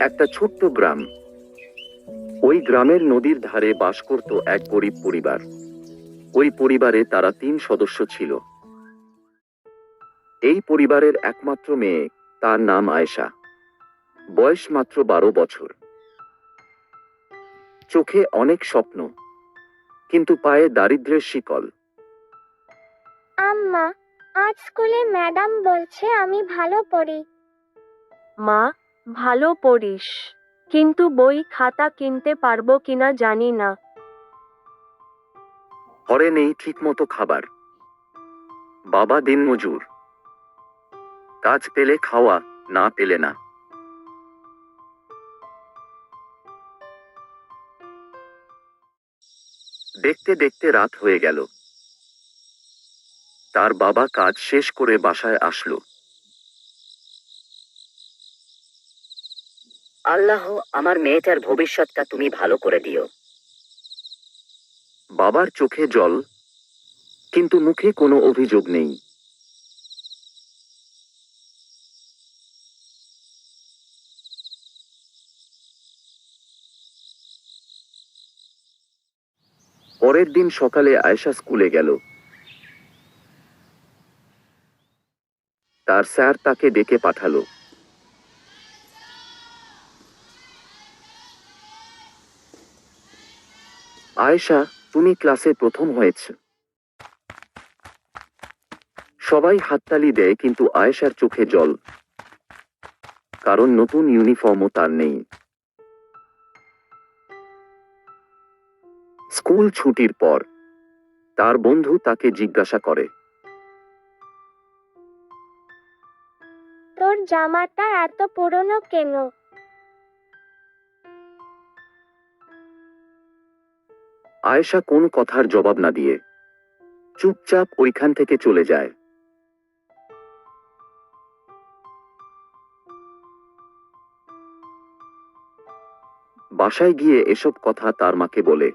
একটা ছোট্ট গ্রাম। ওই গ্রামের নদীর ধারে বাস করত এক গরিব পরিবার। ওই পরিবারে তারা তিন সদস্য ছিল। এই পরিবারের একমাত্র মেয়ে তার নাম আয়েশা। বয়স মাত্র বারো বছর। চোখে অনেক স্বপ্ন কিন্তু পায়ে দারিদ্র্যের শিকল। আম্মা আজ স্কুলে ম্যাডাম বলছে আমি ভালো পড়ি। মা ভালো পড়িস, কিন্তু বই খাতা কিনতে পারব কিনা জানি না। ঘরে নেই ঠিকমতো খাবার। বাবা দিন মজুর কাজ পেলে খাওয়া, না পেলে না। দেখতে দেখতে রাত হয়ে গেল। তার বাবা কাজ শেষ করে বাসায় আসলো। আল্লাহ আমার মেয়েটার ভবিষ্যৎটা তুমি ভালো করে দিও। বাবার চোখে জল, কিন্তু মুখে কোনো অভিযোগ নেই। পরের দিন সকালে আয়েশা স্কুলে গেল। তার স্যার তাকে ডেকে পাঠালো। আয়েশা, তুমি ক্লাসে প্রথম হয়েছে। সবাই হাততালি দেয়, কিন্তু আয়েশার চোখে জল। কারণ নতুন ইউনিফর্মও তার নেই। স্কুল ছুটির পর, তার বন্ধু তাকে জিজ্ঞাসা করে। তোর জামাটা এত পুরনো কেন? আয়েশা কোন কথার জবাব না দিয়ে চুপচাপ ওইখান থেকে চলে যায়। বাসায় গিয়ে এসব কথা তার মাকে বলে।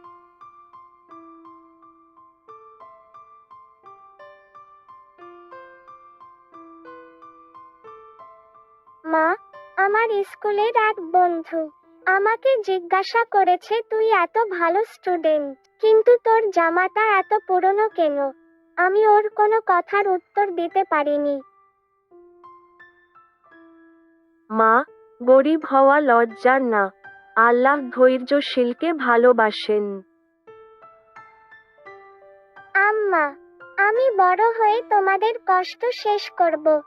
মা, আমার স্কুলের এক বন্ধু। আমাকে জিজ্ঞাসা করেছে তুই এত ভালো স্টুডেন্ট কিন্তু তোর জামাটা এত পুরনো কেন? আমি ওর কোনো কথার উত্তর দিতে পারিনি। মা গরিব হওয়া লজ্জার না। আল্লাহ ধৈর্যশীলকে ভালোবাসেন। আম্মা আমি বড় হয়ে তোমাদের কষ্ট শেষ করব।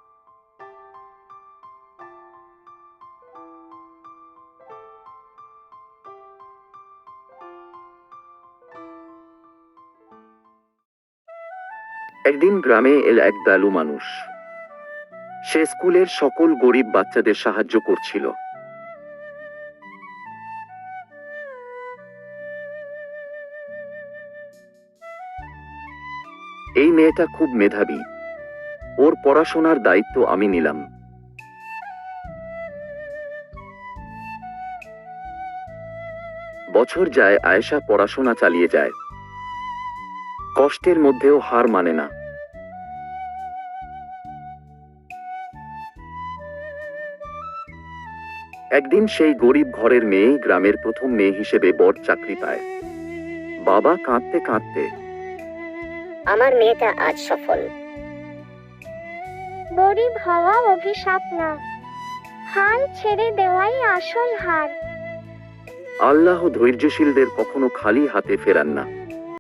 একদিন গ্রামে এল এক দালু মানুষ। সে স্কুলের সকল গরিব বাচ্চাদের সাহায্য করছিল। এই মেয়েটা খুব মেধাবী। ওর পড়াশোনার দায়িত্ব আমি নিলাম। বছর যায় আয়েশা পড়াশোনা চালিয়ে যায়। কষ্টের মধ্যেও হার মানে না। একদিন সেই গরিব ঘরের মেয়ে গ্রামের প্রথম মেয়ে হিসেবে বড় চাকরি পায়। বাবা কাঁদতে কাঁদতে আমার মেয়েটা আজ সফল। গরিব হওয়া অভিশাপ না। হাল ছেড়ে দেওয়াই আসল হার। আল্লাহ ধৈর্যশীলদের কখনো খালি হাতে ফেরান না।